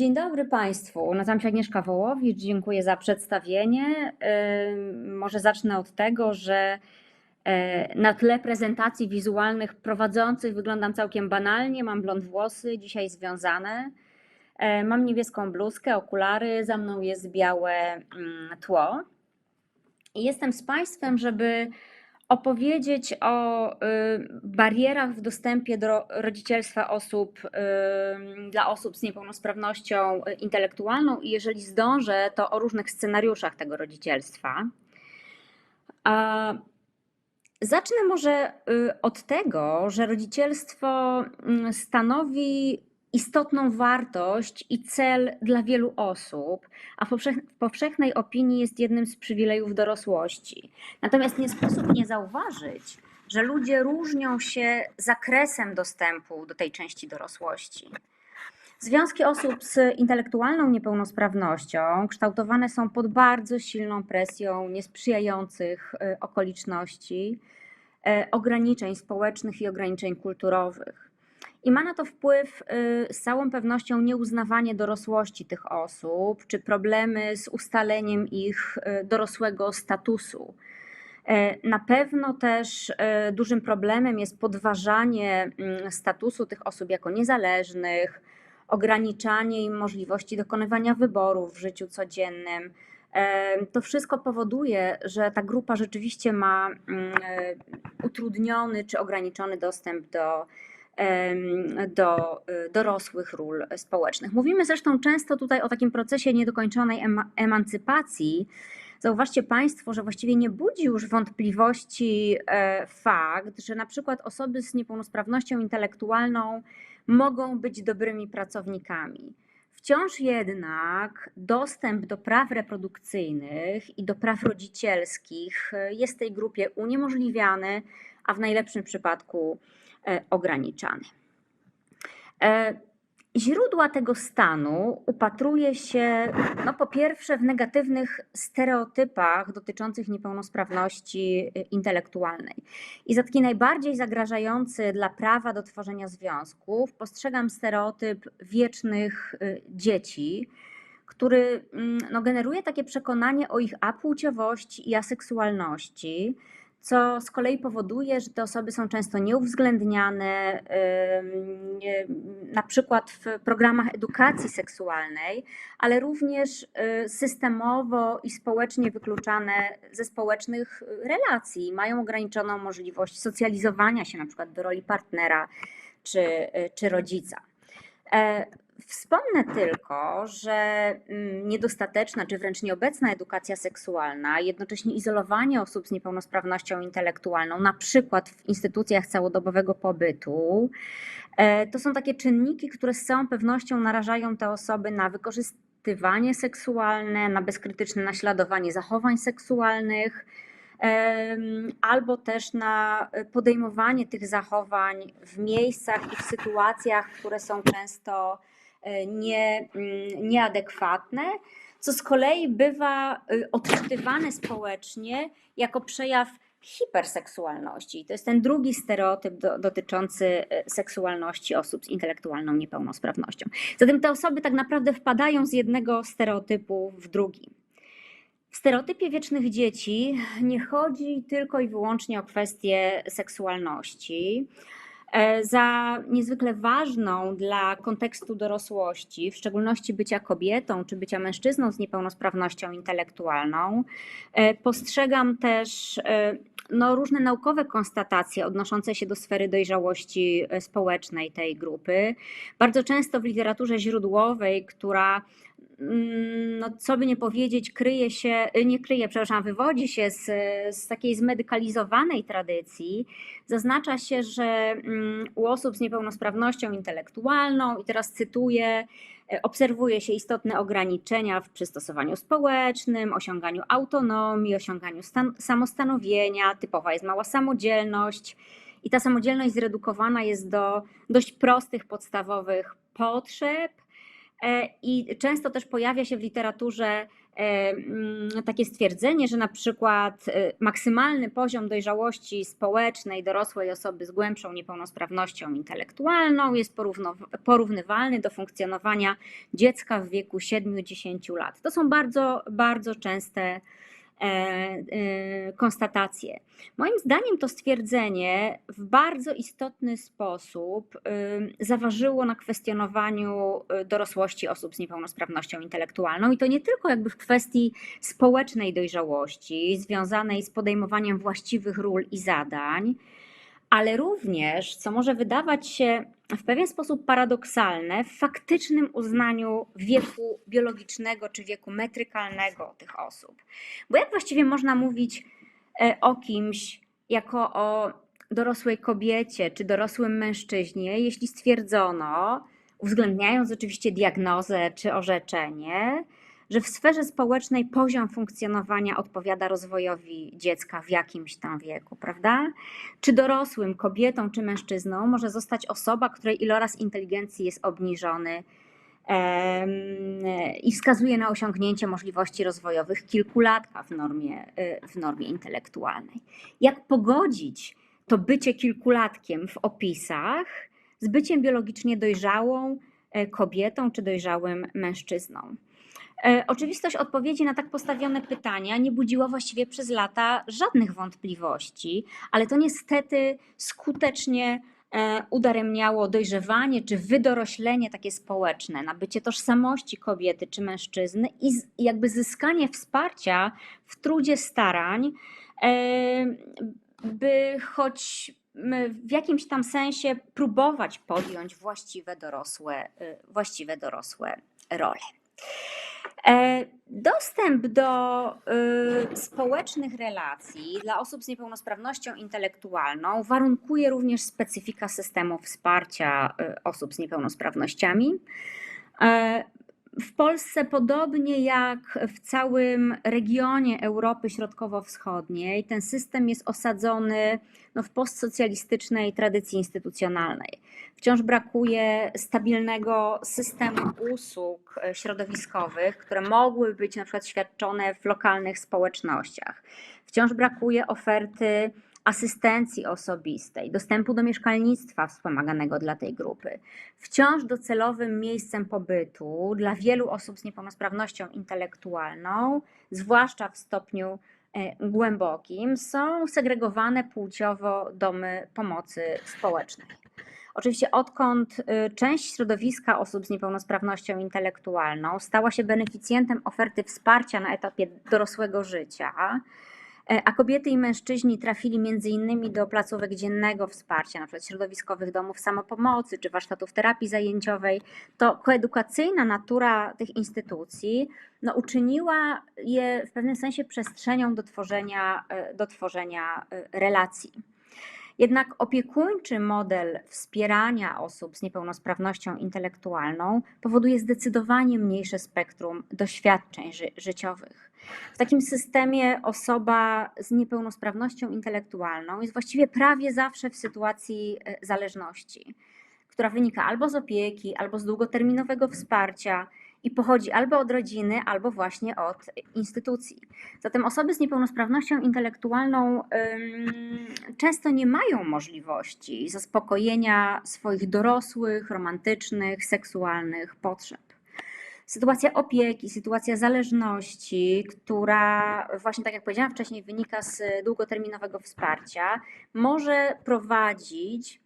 Dzień dobry Państwu. Nazywam się Agnieszka Wołowicz. Dziękuję za przedstawienie. Może zacznę od tego, że e, na tle prezentacji wizualnych prowadzących wyglądam całkiem banalnie. Mam blond włosy, dzisiaj związane. E, Mam niebieską bluzkę, okulary, za mną jest białe mm, tło. I jestem z Państwem, żeby opowiedzieć o y, barierach w dostępie do rodzicielstwa osób, y, dla osób z niepełnosprawnością y, intelektualną i jeżeli zdążę, to o różnych scenariuszach tego rodzicielstwa. Zacznę może od tego, że rodzicielstwo mm, stanowi istotną wartość i cel dla wielu osób, a w powszech- w powszechnej opinii jest jednym z przywilejów dorosłości. Natomiast nie sposób nie zauważyć, że ludzie różnią się zakresem dostępu do tej części dorosłości. Związki osób z intelektualną niepełnosprawnością kształtowane są pod bardzo silną presją niesprzyjających y, okoliczności, e, ograniczeń społecznych i ograniczeń kulturowych. I ma na to wpływ y, z całą pewnością nieuznawanie dorosłości tych osób, czy problemy z ustaleniem ich y, dorosłego statusu. E, Na pewno też e, dużym problemem jest podważanie mm, statusu tych osób jako niezależnych, ograniczanie im możliwości dokonywania wyborów w życiu codziennym. E, To wszystko powoduje, że ta grupa rzeczywiście ma mm, e, utrudniony czy ograniczony dostęp do, do y, dorosłych ról społecznych. Mówimy zresztą często tutaj o takim procesie niedokończonej ema- emancypacji. Zauważcie Państwo, że właściwie nie budzi już wątpliwości e, fakt, że na przykład osoby z niepełnosprawnością intelektualną mogą być dobrymi pracownikami. Wciąż jednak dostęp do praw reprodukcyjnych i do praw rodzicielskich jest tej grupie uniemożliwiany, a w najlepszym przypadku ograniczany. E, Źródła tego stanu upatruje się, no po pierwsze, w negatywnych stereotypach dotyczących niepełnosprawności y, intelektualnej. I za taki najbardziej zagrażający dla prawa do tworzenia związków postrzegam stereotyp wiecznych dzieci, który mm, no, generuje takie przekonanie o ich apłciowości i aseksualności, co z kolei powoduje, że te osoby są często nieuwzględniane, na przykład w programach edukacji seksualnej, ale również y, systemowo i społecznie wykluczane ze społecznych relacji. Mają ograniczoną możliwość socjalizowania się na przykład do roli partnera czy, y, czy rodzica. Wspomnę tylko, że mm, niedostateczna czy wręcz nieobecna edukacja seksualna, jednocześnie izolowanie osób z niepełnosprawnością intelektualną, na przykład w instytucjach całodobowego pobytu, e, to są takie czynniki, które z całą pewnością narażają te osoby na wykorzystywanie seksualne, na bezkrytyczne naśladowanie zachowań seksualnych albo też na podejmowanie tych zachowań w miejscach i w sytuacjach, które są często nie, mm, nieadekwatne, co z kolei bywa y, odczytywane społecznie jako przejaw hiperseksualności. To jest ten drugi stereotyp do, dotyczący e, seksualności osób z intelektualną niepełnosprawnością. Zatem te osoby tak naprawdę wpadają z jednego stereotypu w drugi. W stereotypie wiecznych dzieci nie chodzi tylko i wyłącznie o kwestię seksualności. E, Za niezwykle ważną dla kontekstu dorosłości, w szczególności bycia kobietą czy bycia mężczyzną z niepełnosprawnością intelektualną, e, postrzegam też e, no, różne naukowe konstatacje odnoszące się do sfery dojrzałości społecznej tej grupy. Bardzo często w literaturze źródłowej, która no, co by nie powiedzieć, kryje się, nie kryje, przepraszam, wywodzi się z, z takiej zmedykalizowanej tradycji, zaznacza się, że mm, u osób z niepełnosprawnością intelektualną, i teraz cytuję, e, obserwuje się istotne ograniczenia w przystosowaniu społecznym, osiąganiu autonomii, osiąganiu stan- samostanowienia, typowa jest mała samodzielność. I ta samodzielność zredukowana jest do dość prostych, podstawowych potrzeb, I często też pojawia się w literaturze mm, takie stwierdzenie, że na przykład e, maksymalny poziom dojrzałości społecznej dorosłej osoby z głębszą niepełnosprawnością intelektualną jest porównywalny do funkcjonowania dziecka w wieku 7-10 lat. To są bardzo, bardzo częste e, e, konstatacje. Moim zdaniem to stwierdzenie w bardzo istotny sposób y, zaważyło na kwestionowaniu y, dorosłości osób z niepełnosprawnością intelektualną i to nie tylko jakby w kwestii społecznej dojrzałości związanej z podejmowaniem właściwych ról i zadań, ale również, co może wydawać się w pewien sposób paradoksalne, w faktycznym uznaniu wieku biologicznego czy wieku metrykalnego tych osób. Bo jak właściwie można mówić e, o kimś jako o dorosłej kobiecie czy dorosłym mężczyźnie, jeśli stwierdzono, uwzględniając oczywiście diagnozę czy orzeczenie, że w sferze społecznej poziom funkcjonowania odpowiada rozwojowi dziecka w jakimś tam wieku, prawda? Czy dorosłym kobietą czy mężczyzną może zostać osoba, której iloraz inteligencji jest obniżony i wskazuje na osiągnięcie możliwości rozwojowych kilkulatka w normie, y, w normie intelektualnej. Jak pogodzić to bycie kilkulatkiem w opisach z byciem biologicznie dojrzałą e, kobietą czy dojrzałym mężczyzną? E, Oczywistość odpowiedzi na tak postawione pytania nie budziła właściwie przez lata żadnych wątpliwości, ale to niestety skutecznie e, udaremniało dojrzewanie czy wydoroślenie takie społeczne, nabycie tożsamości kobiety czy mężczyzny i jakby zyskanie wsparcia w trudzie starań, e, by choć w jakimś tam sensie próbować podjąć właściwe dorosłe, właściwe dorosłe role. E, Dostęp do y, społecznych relacji dla osób z niepełnosprawnością intelektualną warunkuje również specyfika systemu wsparcia y, osób z niepełnosprawnościami. E, W Polsce, podobnie jak w całym regionie Europy Środkowo-Wschodniej, ten system jest osadzony no, w postsocjalistycznej tradycji instytucjonalnej. Wciąż brakuje stabilnego systemu usług e, środowiskowych, które mogły być na przykład świadczone w lokalnych społecznościach. Wciąż brakuje oferty asystencji osobistej, dostępu do mieszkalnictwa wspomaganego dla tej grupy. Wciąż docelowym miejscem pobytu dla wielu osób z niepełnosprawnością intelektualną, zwłaszcza w stopniu e, głębokim, są segregowane płciowo domy pomocy społecznej. Oczywiście, odkąd y, część środowiska osób z niepełnosprawnością intelektualną stała się beneficjentem oferty wsparcia na etapie dorosłego życia, a kobiety i mężczyźni trafili innymi do placówek dziennego wsparcia, np. środowiskowych domów samopomocy czy warsztatów terapii zajęciowej, to koedukacyjna natura tych instytucji no, uczyniła je w pewnym sensie przestrzenią do tworzenia, e, do tworzenia e, relacji. Jednak opiekuńczy model wspierania osób z niepełnosprawnością intelektualną powoduje zdecydowanie mniejsze spektrum doświadczeń ży- życiowych. W takim systemie osoba z niepełnosprawnością intelektualną jest właściwie prawie zawsze w sytuacji e, zależności, która wynika albo z opieki, albo z długoterminowego wsparcia i pochodzi albo od rodziny, albo właśnie od instytucji. Zatem osoby z niepełnosprawnością intelektualną często nie mają możliwości zaspokojenia swoich dorosłych, romantycznych, seksualnych potrzeb. Sytuacja opieki, sytuacja zależności, która właśnie tak jak powiedziałam wcześniej, wynika z długoterminowego wsparcia, może prowadzić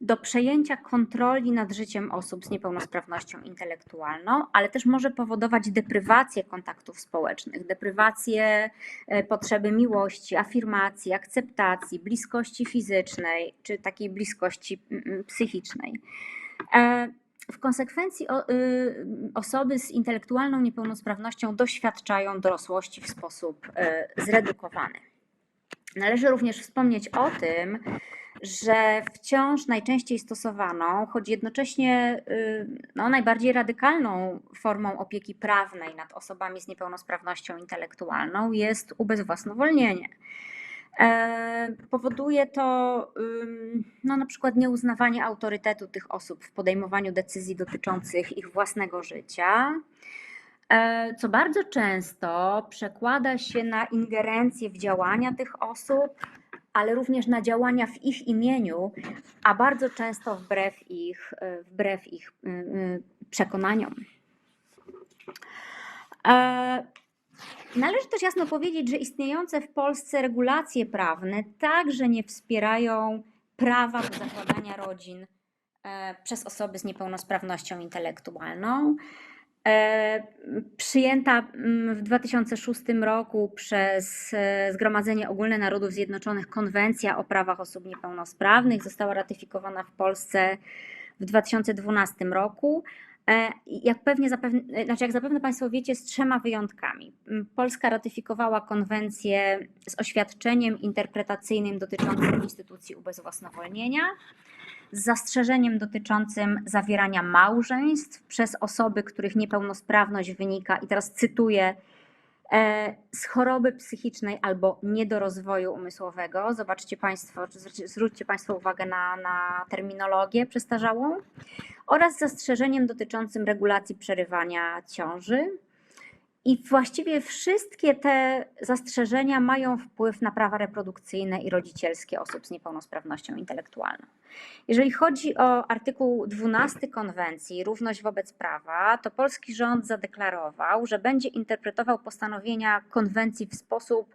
do przejęcia kontroli nad życiem osób z niepełnosprawnością intelektualną, ale też może powodować deprywację kontaktów społecznych, deprywację e, potrzeby miłości, afirmacji, akceptacji, bliskości fizycznej czy takiej bliskości mm, mm, psychicznej. E, W konsekwencji y, osoby z intelektualną niepełnosprawnością doświadczają dorosłości w sposób e, zredukowany. Należy również wspomnieć o tym, że wciąż najczęściej stosowaną, choć jednocześnie y, no, najbardziej radykalną formą opieki prawnej nad osobami z niepełnosprawnością intelektualną jest ubezwłasnowolnienie. E, Powoduje to no, na przykład nieuznawanie autorytetu tych osób w podejmowaniu decyzji dotyczących ich własnego życia. e, co bardzo często przekłada się na ingerencję w działania tych osób, ale również na działania w ich imieniu, a bardzo często wbrew ich, e, wbrew ich y, y, przekonaniom. E, Należy też jasno powiedzieć, że istniejące w Polsce regulacje prawne także nie wspierają prawa do zakładania rodzin e, przez osoby z niepełnosprawnością intelektualną. E, Przyjęta mm, w 2006 roku przez e, Zgromadzenie Ogólne Narodów Zjednoczonych Konwencja o prawach osób niepełnosprawnych została ratyfikowana w Polsce w 2012 roku. E, Jak pewnie zapewne, znaczy jak zapewne Państwo wiecie, z trzema wyjątkami. M, Polska ratyfikowała konwencję z oświadczeniem interpretacyjnym dotyczącym instytucji ubezwłasnowolnienia, z zastrzeżeniem dotyczącym zawierania małżeństw przez osoby, których niepełnosprawność wynika, i teraz cytuję, e, z choroby psychicznej albo niedorozwoju umysłowego. Zobaczcie Państwo, zwróćcie Państwo uwagę na, na terminologię przestarzałą oraz zastrzeżeniem dotyczącym regulacji przerywania ciąży. I właściwie wszystkie te zastrzeżenia mają wpływ na prawa reprodukcyjne i rodzicielskie osób z niepełnosprawnością intelektualną. Jeżeli chodzi o artykuł 12 konwencji, równość wobec prawa, to polski rząd zadeklarował, że będzie interpretował postanowienia konwencji w sposób,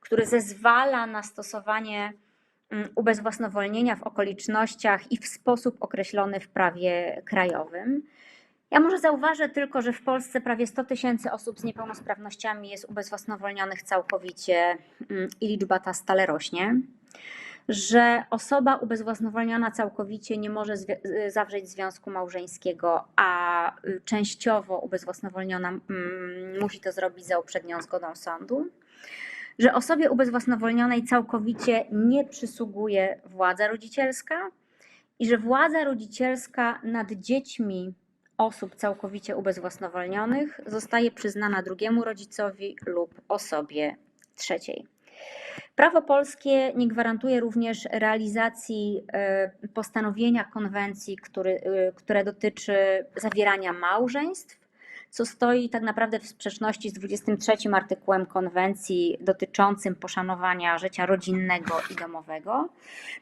który zezwala na stosowanie mm, ubezwłasnowolnienia w okolicznościach i w sposób określony w prawie krajowym. Ja może zauważę tylko, że w Polsce prawie 100 tysięcy osób z niepełnosprawnościami jest ubezwłasnowolnionych całkowicie mm, i liczba ta stale rośnie. Że osoba ubezwłasnowolniona całkowicie nie może y, zawrzeć związku małżeńskiego, a y, częściowo ubezwłasnowolniona mm, musi to zrobić za uprzednią zgodą sądu. Że osobie ubezwłasnowolnionej całkowicie nie przysługuje władza rodzicielska i że władza rodzicielska nad dziećmi osób całkowicie ubezwłasnowolnionych zostaje przyznana drugiemu rodzicowi lub osobie trzeciej. Prawo polskie nie gwarantuje również realizacji e, postanowienia konwencji, który, e, które dotyczy zawierania małżeństw, co stoi tak naprawdę w sprzeczności z 23 artykułem konwencji dotyczącym poszanowania życia rodzinnego i domowego.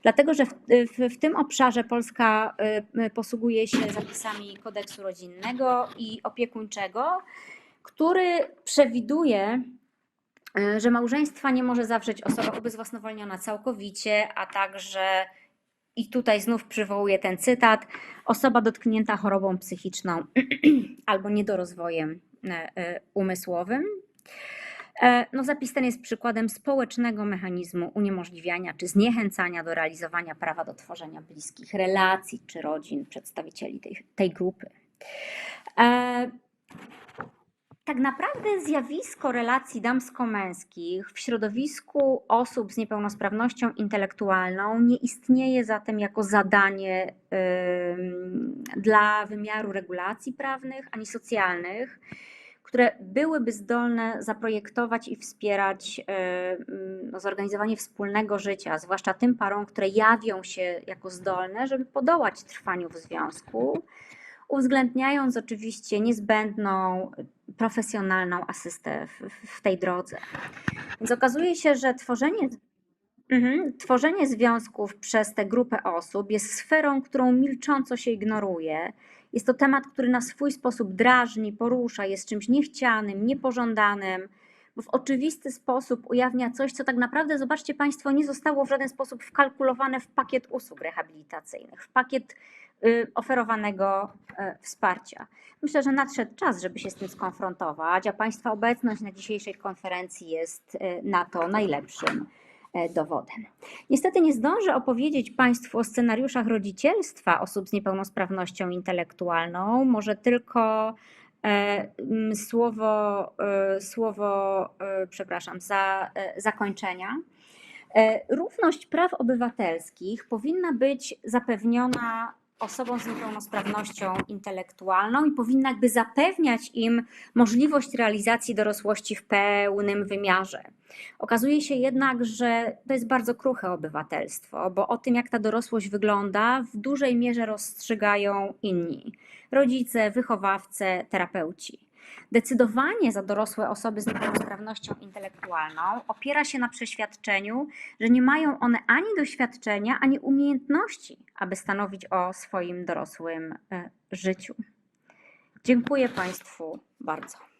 Dlatego, że w, w, w tym obszarze Polska y, y, posługuje się zapisami kodeksu rodzinnego i opiekuńczego, który przewiduje, y, że małżeństwa nie może zawrzeć osoba ubezwłasnowolniona całkowicie, a także, i tutaj znów przywołuję ten cytat, osoba dotknięta chorobą psychiczną albo niedorozwojem e, e, umysłowym. E, No, zapis ten jest przykładem społecznego mechanizmu uniemożliwiania czy zniechęcania do realizowania prawa do tworzenia bliskich relacji czy rodzin przedstawicieli tej, tej grupy. Tak naprawdę zjawisko relacji damsko-męskich w środowisku osób z niepełnosprawnością intelektualną nie istnieje zatem jako zadanie dla wymiaru regulacji prawnych ani socjalnych, które byłyby zdolne zaprojektować i wspierać no, zorganizowanie wspólnego życia, zwłaszcza tym parom, które jawią się jako zdolne, żeby podołać trwaniu w związku, uwzględniając oczywiście niezbędną profesjonalną asystę w, w tej drodze. Więc okazuje się, że tworzenie, mhm, tworzenie związków przez tę grupę osób jest sferą, którą milcząco się ignoruje. Jest to temat, który na swój sposób drażni, porusza, jest czymś niechcianym, niepożądanym, bo w oczywisty sposób ujawnia coś, co tak naprawdę, zobaczcie Państwo, nie zostało w żaden sposób wkalkulowane w pakiet usług rehabilitacyjnych, w pakiet oferowanego e, wsparcia. Myślę, że nadszedł czas, żeby się z tym skonfrontować, a Państwa obecność na dzisiejszej konferencji jest e, na to najlepszym e, dowodem. Niestety nie zdążę opowiedzieć Państwu o scenariuszach rodzicielstwa osób z niepełnosprawnością intelektualną, może tylko słowo, słowo przepraszam, za zakończenia. Równość praw obywatelskich powinna być zapewniona osobom z niepełnosprawnością intelektualną i powinna jakby zapewniać im możliwość realizacji dorosłości w pełnym wymiarze. Okazuje się jednak, że to jest bardzo kruche obywatelstwo, bo o tym, jak ta dorosłość wygląda, w dużej mierze rozstrzygają inni rodzice, wychowawcy, terapeuci. Decydowanie za dorosłe osoby z niepełnosprawnością intelektualną opiera się na przeświadczeniu, że nie mają one ani doświadczenia, ani umiejętności, aby stanowić o swoim dorosłym e, życiu. Dziękuję Państwu bardzo.